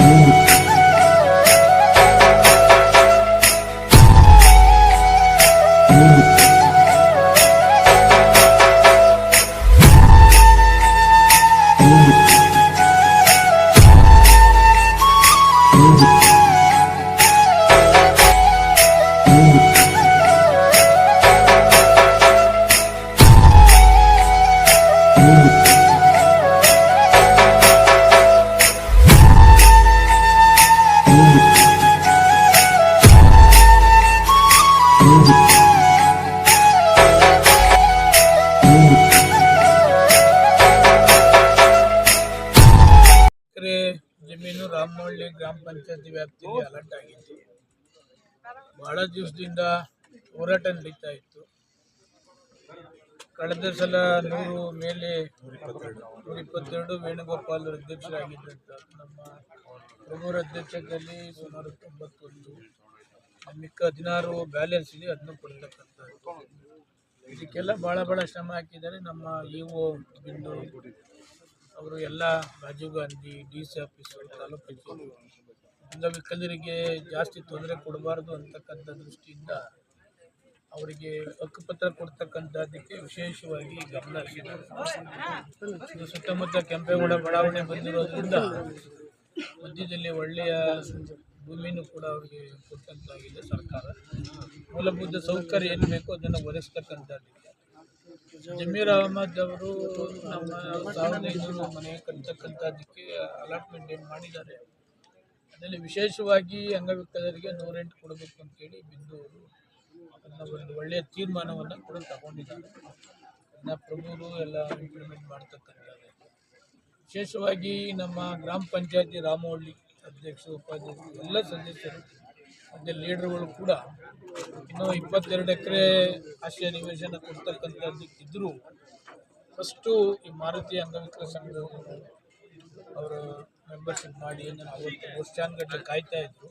Oh. ಎಕರೆ ಜಮೀನು ರಾಮನಹಳ್ಳಿ ಗ್ರಾಮ ಪಂಚಾಯತಿ ವ್ಯಾಪ್ತಿಯಲ್ಲಿ ಅಲರ್ಟ್ ಆಗಿತ್ತು. ಬಹಳ ದಿವಸದಿಂದ ಹೋರಾಟ ನಡೀತಾ ಇತ್ತು. ಕಳೆದ ಸಲ ನೂರು ಮೇಲೆ ನೂರ ಇಪ್ಪತ್ತೆರಡು ವೇಣುಗೋಪಾಲ್ ಅಧ್ಯಕ್ಷರಾಗಿದ್ದಂಥ ನಮ್ಮ ಪ್ರಭುರ ಅಧ್ಯಕ್ಷದಲ್ಲಿ ಸುಮಾರು ತೊಂಬತ್ತೊಂದು ಮಿಕ್ಕ ಹದಿನಾರು ಬ್ಯಾಲೆನ್ಸ್ ಇದೆ ಅದನ್ನು ಕೊಡ್ತಕ್ಕಂಥದ್ದು. ಇದಕ್ಕೆಲ್ಲ ಭಾಳ ಭಾಳ ಶ್ರಮ ಹಾಕಿದ್ದಾರೆ ನಮ್ಮ ಇ ಒ ಬಿಂದು ಅವರು, ಎಲ್ಲ Rajiv Gandhi, D C office taluk ಕಚೇರಿ ಅಂಗವಿಕಲರಿಗೆ ಜಾಸ್ತಿ ತೊಂದರೆ ಕೊಡಬಾರ್ದು ಅಂತಕ್ಕಂಥ ದೃಷ್ಟಿಯಿಂದ ಅವರಿಗೆ ಹಕ್ಕುಪತ್ರ ಕೊಡ್ತಕ್ಕಂಥದ್ದಕ್ಕೆ ವಿಶೇಷವಾಗಿ ಗಮನ ಹರಿಸಿದ್ದಾರೆ. ಸುತ್ತಮುತ್ತ ಕೆಂಪೇಗೌಡ ಬಡಾವಣೆ ಬಂದಿರೋದ್ರಿಂದ ಮಧ್ಯದಲ್ಲಿ ಒಳ್ಳೆಯ ಭೂಮಿನೂ ಕೂಡ ಅವರಿಗೆ ಕೊಟ್ಟಂತಾಗಿದೆ ಸರ್ಕಾರ. ಮೂಲಭೂತ ಸೌಕರ್ಯ ಏನು ಬೇಕೋ ಅದನ್ನು ಒದಗಿಸ್ತಕ್ಕಂಥದ್ದು. ಜಮೀರ್ ಅಹಮದ್ ಅವರು ನಮ್ಮ ಸಾವಿರದ ಐನೂರು ಮನೆ ಕಟ್ತಕ್ಕಂಥದ್ದಕ್ಕೆ ಅಲಾಟ್ಮೆಂಟ್ ಏನು ಮಾಡಿದ್ದಾರೆ. ಅದರಲ್ಲಿ ವಿಶೇಷವಾಗಿ ಅಂಗವಿಕಲರಿಗೆ ನೂರೆಂಟು ಕೊಡಬೇಕು ಅಂತೇಳಿ ಬಿಂದು ಅವರು ಅದನ್ನು ಒಂದು ಒಳ್ಳೆಯ ತೀರ್ಮಾನವನ್ನು ಕೂಡ ತಗೊಂಡಿದ್ದಾರೆ. ಅದನ್ನು ಪ್ರಭುರು ಎಲ್ಲ ಇಂಪ್ಲಿಮೆಂಟ್ ಮಾಡ್ತಕ್ಕಂಥದ್ದು. ವಿಶೇಷವಾಗಿ ನಮ್ಮ ಗ್ರಾಮ ಪಂಚಾಯತಿ ರಾಮವಳ್ಳಿ ಅಧ್ಯಕ್ಷರು ಉಪಾಧ್ಯಕ್ಷ ಎಲ್ಲ ಸದಸ್ಯರು ಮತ್ತು ಲೀಡರ್ಗಳು ಕೂಡ ಇನ್ನೂ ಇಪ್ಪತ್ತೆರಡು ಎಕರೆ ಆಶ್ರಯ ನಿವೇಶನ ಕೊಡ್ತಕ್ಕಂಥದ್ದಕ್ಕಿದ್ದರೂ ಫಸ್ಟು ಈ ಮಾರುತಿ ಅಂಗವಿಕಲ ಸಂಘದ ಅವರು ಮೆಂಬರ್ಶಿಪ್ ಮಾಡಿ ಅಂದರೆ ಅವತ್ತು ವರ್ಷಾನ್ಗಟ್ಟಲೆ ಕಾಯ್ತಾ ಇದ್ದರು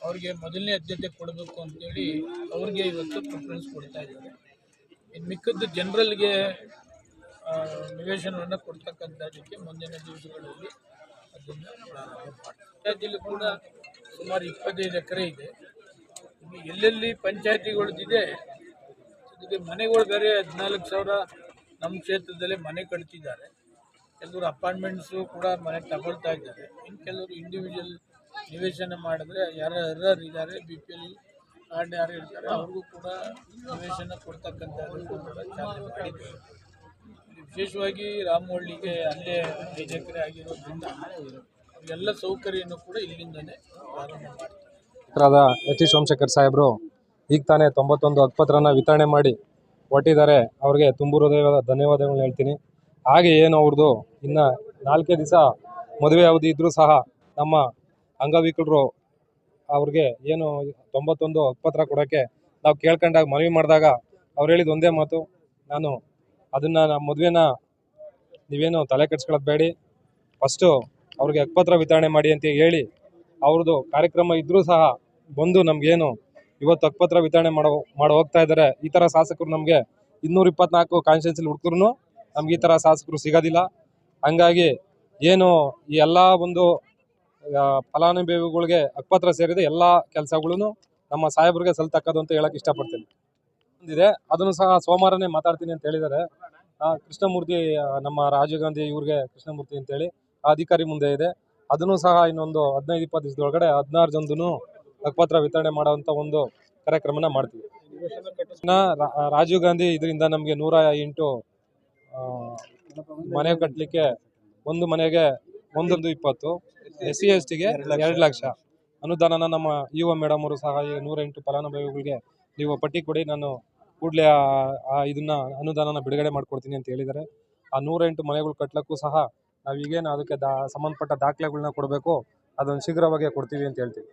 ಅವ್ರಿಗೆ ಮೊದಲನೇ ಆದ್ಯತೆ ಕೊಡಬೇಕು ಅಂತೇಳಿ ಅವ್ರಿಗೆ ಇವತ್ತು ಪ್ರಿಫರೆನ್ಸ್ ಕೊಡ್ತಾ ಇದ್ದಾರೆ. ಇನ್ನು ಮಿಕ್ಕದ್ದು ಜನರಲ್ಗೆ ನಿವೇಶನವನ್ನು ಕೊಡ್ತಕ್ಕಂಥದ್ದಕ್ಕೆ ಮುಂದಿನ ದಿವಸಗಳಲ್ಲಿ ಪ್ರಾರಂಭ ಕೂಡ ಸುಮಾರು ಇಪ್ಪತ್ತೈದು ಎಕರೆ ಇದೆ. ಎಲ್ಲೆಲ್ಲಿ ಪಂಚಾಯತಿಗಳದ್ದಿದೆ ಇದೆ ಮನೆಗಳು ಬೇರೆ ಹದಿನಾಲ್ಕು ಸಾವಿರ ನಮ್ಮ ಕ್ಷೇತ್ರದಲ್ಲೇ ಮನೆ ಕಟ್ತಿದ್ದಾರೆ. ಕೆಲವರು ಅಪಾರ್ಟ್ಮೆಂಟ್ಸು ಕೂಡ ಮನೆ ತಗೊಳ್ತಾ ಇದ್ದಾರೆ. ಇನ್ನು ಕೆಲವರು ಇಂಡಿವಿಜುವಲ್ ನಿವೇಶನ ಮಾಡಿದ್ರೆ ಯಾರು ಇದ್ದಾರೆ ಬಿ ಪಿ ಎಲ್ ಕಾರ್ಡ್ ಯಾರು ಇರ್ತಾರೆ, ಅವ್ರಿಗೂ ಕೂಡ ನಿವೇಶನ ಕೊಡ್ತಕ್ಕಂಥದ್ದು ಕೂಡ ಚಾಲನೆ ಮಾಡಿದ್ದಾರೆ. ವಿಶೇಷವಾಗಿ ರಾಮವಳ್ಳಿಗೆ ಅಲ್ಲೇ ಐದು ಆಗಿರೋದ್ರಿಂದ ಎಲ್ಲ ಸೌಕರ್ಯನೂ ಕೂಡ ಇಲ್ಲಿಂದನೇ ಪ್ರಾರಂಭ ಮಾಡ್ತಾರೆ. ಎಚ್ ಸೋಮಶೇಖರ್ ಸಾಹೇಬರು, ಈಗ ತಾನೇ ತೊಂಬತ್ತೊಂದು ಹಕ್ಪತ್ರನ ವಿತರಣೆ ಮಾಡಿ ಕೊಟ್ಟಿದ್ದಾರೆ ಅವ್ರಿಗೆ ತುಂಬು ಹೃದಯದ ಧನ್ಯವಾದಗಳನ್ನ ಹೇಳ್ತೀನಿ. ಹಾಗೆ ಏನು ಅವ್ರದ್ದು, ಇನ್ನು ನಾಲ್ಕೇ ದಿವಸ ಮದುವೆ ಅವಧಿ ಇದ್ದರೂ ಸಹ ನಮ್ಮ ಅಂಗವಿಕಲರು ಅವ್ರಿಗೆ ಏನು ತೊಂಬತ್ತೊಂದು ಹಕ್ಪತ್ರ ಕೊಡೋಕ್ಕೆ ನಾವು ಕೇಳ್ಕೊಂಡಾಗ ಮನವಿ ಮಾಡಿದಾಗ ಅವ್ರು ಹೇಳಿದ ಒಂದೇ ಮಾತು, ನಾನು ಅದನ್ನು ನಮ್ಮ ಮದುವೆನ ನೀವೇನು ತಲೆ ಕೆಡ್ಸ್ಕೊಳ್ಳೋದು ಬೇಡಿ. ಫಸ್ಟು ಅವ್ರಿಗೆ ಹಕ್ಪತ್ರ ವಿತರಣೆ ಮಾಡಿ ಅಂತ ಹೇಳಿ ಅವ್ರದ್ದು ಕಾರ್ಯಕ್ರಮ ಇದ್ದರೂ ಸಹ ಬಂದು ನಮಗೇನು ಇವತ್ತು ಹಕ್ಪತ್ರ ವಿತರಣೆ ಮಾಡೋ ಮಾಡೋ ಹೋಗ್ತಾ ಇದ್ದಾರೆ ಈ ಥರ ಶಾಸಕರು ನಮಗೆ ಇನ್ನೂರ ಇಪ್ಪತ್ನಾಲ್ಕು ಕಾನ್ಸ್ಟಿಟ್ಯೂನ್ಸಿಲಿ ಹುಡುಕಿದ್ರು ನಮ್ಗೆ ಈ ಥರ ಶಾಸಕರು ಸಿಗೋದಿಲ್ಲ. ಹಂಗಾಗಿ ಏನು ಈ ಎಲ್ಲ ಒಂದು ಫಲಾನುಭವಿಗಳಿಗೆ ಹಕ್ಪತ್ರ ಸೇರಿದ ಎಲ್ಲ ಕೆಲಸಗಳು ನಮ್ಮ ಸಾಹೇಬ್ರಿಗೆ ಸಲ್ತಕ್ಕದು ಅಂತ ಹೇಳಕ್ ಇಷ್ಟಪಡ್ತೀನಿ. ಒಂದಿದೆ ಅದನ್ನು ಸಹ ಸೋಮವಾರನೇ ಮಾತಾಡ್ತೀನಿ ಅಂತ ಹೇಳಿದ್ದಾರೆ. ಕೃಷ್ಣಮೂರ್ತಿ ನಮ್ಮ ರಾಜೀವ್ ಗಾಂಧಿ ಇವ್ರಿಗೆ ಕೃಷ್ಣಮೂರ್ತಿ ಅಂತೇಳಿ ಆ ಅಧಿಕಾರಿ ಮುಂದೆ ಇದೆ. ಅದನ್ನು ಸಹ ಇನ್ನೊಂದು ಹದಿನೈದು, ಇಪ್ಪತ್ತು ದಿವಸದೊಳಗಡೆ ಹದಿನಾರು ಜನದೂ ಹಕ್ಕುಪತ್ರ ವಿತರಣೆ ಮಾಡೋವಂಥ ಒಂದು ಕಾರ್ಯಕ್ರಮನ ಮಾಡ್ತೀವಿ. ರಾಜೀವ್ ಗಾಂಧಿ ಇದರಿಂದ ನಮಗೆ ನೂರ ಎಂಟು ಮನೆ ಕಟ್ಟಲಿಕ್ಕೆ ಒಂದು ಮನೆಗೆ ಒಂದೊಂದು ಇಪ್ಪತ್ತು ಎಸ್ ಸಿ ಎಸ್ ಟಿಗೆ ಎರಡು ಲಕ್ಷ. ಅನುದಾನನ ನಮ್ಮ ಯು ಒ ಮೇಡಮ್ ಅವರು ಸಹ ಈ ನೂರೆಂಟು ಫಲಾನುಭವಿಗಳಿಗೆ ನೀವು ಪಟ್ಟಿ ಕೊಡಿ, ನಾನು ಕೂಡಲೇ ಆ ಇದನ್ನ ಅನುದಾನನ ಬಿಡುಗಡೆ ಮಾಡ್ಕೊಡ್ತೀನಿ ಅಂತ ಹೇಳಿದ್ದಾರೆ. ಆ ನೂರೆಂಟು ಮನೆಗಳು ಕಟ್ಟಲಕ್ಕೂ ಸಹ ನಾವೀಗೇನು ಈಗೇನು ಅದಕ್ಕೆ ದಾ ಸಂಬಂಧಪಟ್ಟ ದಾಖಲೆಗಳನ್ನ ಕೊಡಬೇಕು ಅದನ್ನು ಶೀಘ್ರವಾಗಿ ಕೊಡ್ತೀವಿ ಅಂತ ಹೇಳ್ತೀವಿ.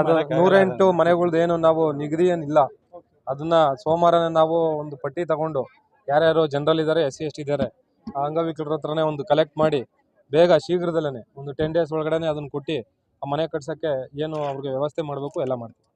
ಅದು ನೂರೆಂಟು ಮನೆಗಳ್ದು ಏನು ನಾವು ನಿಗದಿ ಏನಿಲ್ಲ. ಅದನ್ನ ಸೋಮವಾರನೇ ನಾವು ಒಂದು ಪಟ್ಟಿ ತಗೊಂಡು ಯಾರ್ಯಾರು ಜನರಲ್ ಇದ್ದಾರೆ ಎಸ್ ಸಿ ಎಸ್ ಟಿ ಇದ್ದಾರೆ ಆ ಅಂಗವಿಕಲರ ಹತ್ರನೇ ಒಂದು ಕಲೆಕ್ಟ್ ಮಾಡಿ ಬೇಗ ಶೀಘ್ರದಲ್ಲೇ ಒಂದು ಟೆನ್ ಡೇಸ್ ಒಳಗಡೆ ಅದನ್ನು ಕೊಟ್ಟು ಆ ಮನೆ ಕಟ್ಸೋಕ್ಕೆ ಏನು ಅವ್ರಿಗೆ ವ್ಯವಸ್ಥೆ ಮಾಡಬೇಕು ಎಲ್ಲ ಮಾಡ್ತೀವಿ.